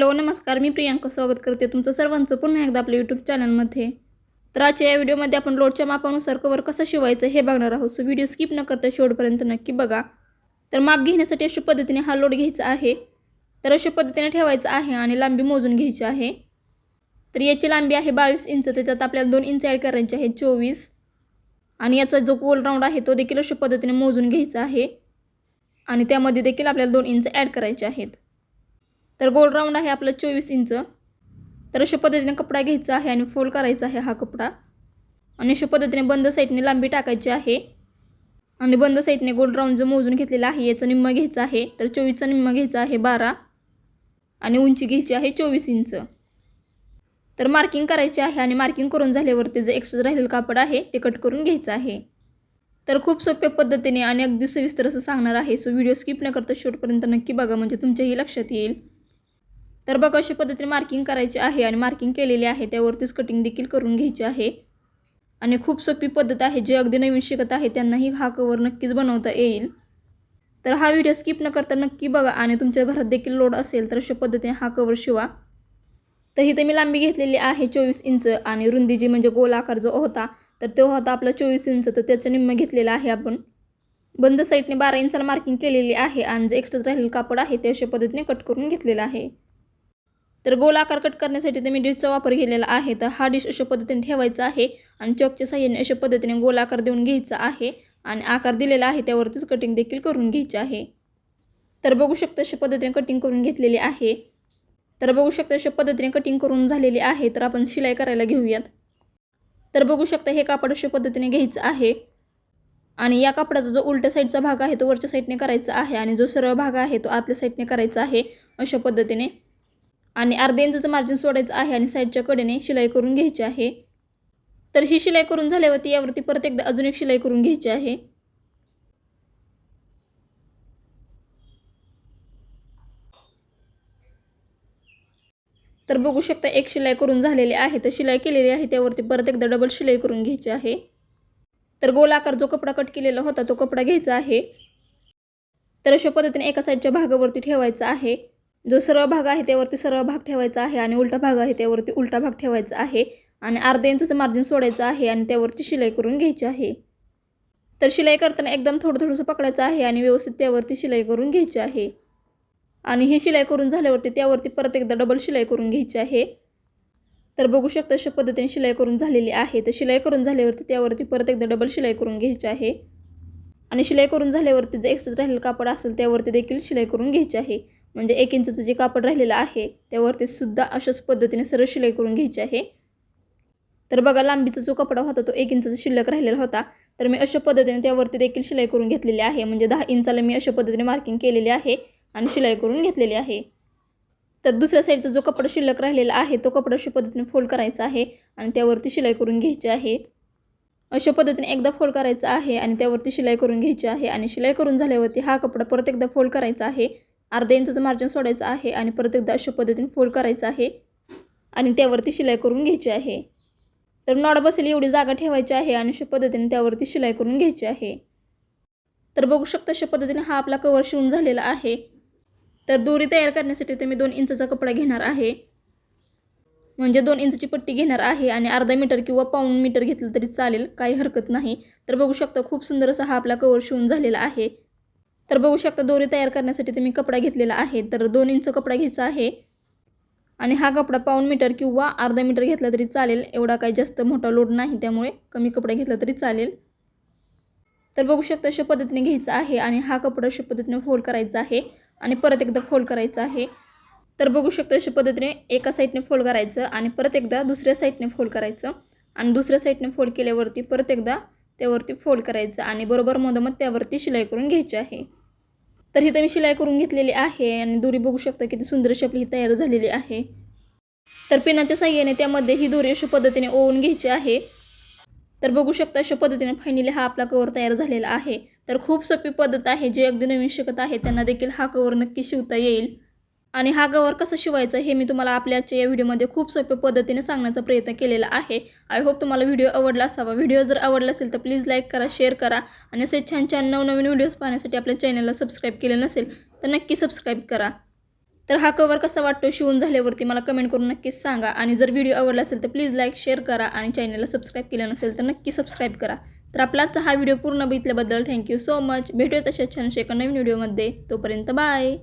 Hello नमस्कार. मी प्रियांका स्वागत करते तुमचं सर्वांचं पुन्हा एकदा आपल्या यूट्यूब चॅनलमध्ये तर आजच्या या व्हिडिओमध्ये आपण लोडच्या मापानुसार कवर कसं शिवायचं हे बघणार आहोत. सो व्हिडिओ स्किप न करता शेवटपर्यंत नक्की बघा. तर माप घेण्यासाठी अशा पद्धतीने हा लोड घ्यायचा आहे. तर अशा पद्धतीने ठेवायचा आहे आणि लांबी मोजून घ्यायची आहे. तर याची लांबी आहे बावीस इंच तर त्यात आपल्याला दोन इंच ॲड करायचे आहे चोवीस. आणि याचा जो गोल राऊंड आहे तो देखील अशा पद्धतीने मोजून घ्यायचा आहे. आणि त्यामध्ये देखील आपल्याला दोन इंच ॲड करायचे आहेत. तर गोल राऊंड आहे आपलं चोवीस इंच. तर अशा पद्धतीने कपडा घ्यायचा आहे आणि फोल्ड करायचा आहे हा कपडा. आणि अशा पद्धतीने बंद साईडने लांबी टाकायची आहे. आणि बंद साईडने गोल राऊंड जो मोजून घेतलेला आहे याचं निम्म घ्यायचं आहे. तर चोवीसचा निम्म घ्यायचा आहे बारा. आणि उंची घ्यायची आहे चोवीस इंच. तर मार्किंग करायची आहे आणि मार्किंग करून झाल्यावरती जे एक्स्ट्रा राहिलेलं कापड आहे ते कट करून घ्यायचं आहे. तर खूप सोप्या पद्धतीने आणि अगदी सविस्तर असं सांगणार आहे. सो व्हिडिओ स्किप न करता शेवटपर्यंत नक्की बघा. म्हणजे तुमच्याही लक्षात येईल. तर बघा अशा पद्धतीने मार्किंग करायची आहे आणि मार्किंग केलेली आहे. त्यावरतीच कटिंग देखील करून घ्यायची आहे. आणि खूप सोपी पद्धत आहे. जे अगदी नवीन शिकत आहे त्यांनाही हा कवर नक्कीच बनवता येईल. तर हा व्हिडिओ स्किप न करता नक्की बघा आणि तुमच्या घरात देखील लोड असेल तर अशा पद्धतीने हा कवर शिवा. तर इथे मी लांबी घेतलेली आहे चोवीस इंच आणि रुंदी जी म्हणजे गोल आकार जो होता तर तो होता आपला चोवीस इंच. तर त्याचं निम्म घेतलेला आहे आपण. बंद साईडने बारा इंचाला मार्किंग केलेली आहे आणि जे एक्स्ट्रा राहिलेलं कापड आहे ते अशा पद्धतीने कट करून घेतलेलं आहे. तर गोल आकार कट करण्यासाठी तर मी डिशचा वापर केलेला आहे. तर हा डिश अशा पद्धतीने ठेवायचा आहे आणि चॉकच्या साह्याने अशा पद्धतीने गोल आकार देऊन घ्यायचा आहे आणि आकार दिलेला आहे त्यावरतीच कटिंग देखील करून घ्यायची आहे. तर बघू शकता अशा पद्धतीने कटिंग करून घेतलेली आहे. तर बघू शकता अशा पद्धतीने कटिंग करून झालेली आहे. तर आपण शिलाई करायला घेऊयात. तर बघू शकता हे कापड अशा पद्धतीने घ्यायचं आहे. आणि या कापडाचा जो उलट्या साईडचा भाग आहे तो वरच्या साईडने करायचा आहे आणि जो सरळ भाग आहे तो आतल्या साईडने करायचा आहे अशा पद्धतीने. आणि अर्धे इंचाचं मार्जिन सोडायचं आहे आणि साईडच्या कडेने शिलाई करून घ्यायची आहे. तर ही शिलाई करून झाल्यावरती यावरती परत एकदा अजून एक शिलाई करून घ्यायची आहे. तर बघू शकता एक शिलाई करून झालेली आहे. तर शिलाई केलेली आहे त्यावरती परत एकदा डबल शिलाई करून घ्यायची आहे. तर गोल आकार जो कपडा कट केलेला होता तो कपडा घ्यायचा आहे. तर अशा पद्धतीने एका साईडच्या भागावरती ठेवायचा आहे. जो सरळ भाग आहे त्यावरती सरळ भाग ठेवायचा आहे आणि उलटा भाग आहे त्यावरती उलटा भाग ठेवायचा आहे आणि अर्ध्या इंचचं मार्जिन सोडायचं आहे आणि त्यावरती शिलाई करून घ्यायची आहे. तर शिलाई करताना एकदम थोडं थोडंसं पकडायचं आहे आणि व्यवस्थित त्यावरती शिलाई करून घ्यायची आहे. आणि ही शिलाई करून झाल्यावरती त्यावरती परत एकदा डबल शिलाई करून घ्यायची आहे. तर बघू शकता अशा पद्धतीने शिलाई करून झालेली आहे. तर शिलाई करून झाल्यावरती त्यावरती परत एकदा डबल शिलाई करून घ्यायची आहे. आणि शिलाई करून झाल्यावरती जे एक्स्ट्रा राहिलेलं कापड असेल त्यावरती देखील शिलाई करून घ्यायची आहे. म्हणजे एक इंचचं जे कापड राहिलेलं आहे त्यावरती सुद्धा अशाच पद्धतीने सरळ शिलाई करून घ्यायची आहे. तर बघा लांबीचा जो कपडा होता तो एक इंचाचा शिल्लक राहिलेला होता. तर मी अशा पद्धतीने त्यावरती देखील शिलाई करून घेतलेली आहे. म्हणजे दहा इंचाला मी अशा पद्धतीने मार्किंग केलेली आहे आणि शिलाई करून घेतलेली आहे. तर दुसऱ्या साईडचा जो कपडा शिल्लक राहिलेला आहे तो कपडा अशा पद्धतीने फोल्ड करायचा आहे आणि त्यावरती शिलाई करून घ्यायची आहे. अशा पद्धतीने एकदा फोल्ड करायचा आहे आणि त्यावरती शिलाई करून घ्यायची आहे आणि शिलाई करून झाल्यावरती हा कपडा परत एकदा फोल्ड करायचा आहे. अर्धा इंचाचं मार्जिन सोडायचं आहे आणि परत एकदा अशा पद्धतीने फोल्ड करायचं आहे आणि त्यावरती शिलाई करून घ्यायची आहे. तर नॉड बसेल एवढी जागा ठेवायची आहे आणि अशा पद्धतीने त्यावरती शिलाई करून घ्यायची आहे. तर बघू शकता अशा पद्धतीने हा आपला कवर शिवून झालेला आहे. तर दोरी तयार करण्यासाठी तर मी दोन इंचाचा कपडा घेणार आहे. म्हणजे दोन इंचची पट्टी घेणार आहे आणि अर्धा मीटर किंवा पाऊण मीटर घेतलं तरी चालेल काही हरकत नाही. तर बघू शकता खूप सुंदर असा हा आपला कवर शिवून झालेला आहे. तर बघू शकता दोरी तयार करण्यासाठी तुम्ही मी कपडा घेतलेला आहे. तर दोन इंच कपडा घ्यायचा आहे. आणि हा कपडा पाऊण मीटर किंवा अर्धा मीटर घेतला तरी चालेल. एवढा काही जास्त मोठा लोड नाही त्यामुळे कमी कपडा घेतला तरी चालेल. तर बघू शकता अशा पद्धतीने घ्यायचा आहे आणि हा कपडा अशा पद्धतीने फोल्ड करायचा आहे आणि परत एकदा फोल्ड करायचा आहे. तर बघू शकता अशा पद्धतीने एका साईडने फोल्ड करायचं आणि परत एकदा दुसऱ्या साईडने फोल्ड करायचं. आणि दुसऱ्या साईडने फोल्ड केल्यावरती परत एकदा त्यावरती फोल्ड करायचं आणि बरोबर मधोमध त्यावरती शिलाई करून घ्यायची आहे. तर इथं मी शिलाई करून घेतलेली आहे आणि दोरी बघू शकता किती सुंदर अशी आपली ही तयार झालेली आहे. तर पिनाच्या साह्याने त्यामध्ये ही दोरी अशा पद्धतीने ओवून घ्यायची आहे. तर बघू शकता अशा पद्धतीने फायनली हा आपला कवर तयार झालेला आहे. तर खूप सोपी पद्धत आहे. जे अगदी नवीन शिकत आहे त्यांना देखील हा कवर नक्की शिवता येईल. आणि हा गवर कसं शिवायचा हे मी तुम्हाला आपल्याच्या या व्हिडिओमध्ये खूप सोप्या पद्धतीने सांगण्याचा प्रयत्न केलेला आहे. आय होप तुम्हाला व्हिडिओ आवडला असावा. व्हिडिओ जर आवडला असेल तर प्लीज लाईक करा शेअर करा आणि असे छान छान नवनवीन व्हिडिओज पाहण्यासाठी आपल्या चॅनलला सबस्क्राईब केलं नसेल तर नक्की सबस्क्राईब करा. तर हा कवर कसा वाटतो शिवून झाल्यावरती मला कमेंट करून नक्कीच सांगा आणि जर व्हिडिओ आवडला असेल तर प्लीज लाईक शेअर करा आणि चॅनलला सबस्क्राईब केलं नसेल तर नक्की सबस्क्राईब करा. तर आपलाच हा व्हिडिओ पूर्ण बघितल्याबद्दल थँक्यू सो मच भेटूया तशा छानशे एका नवीन व्हिडिओमध्ये तोपर्यंत बाय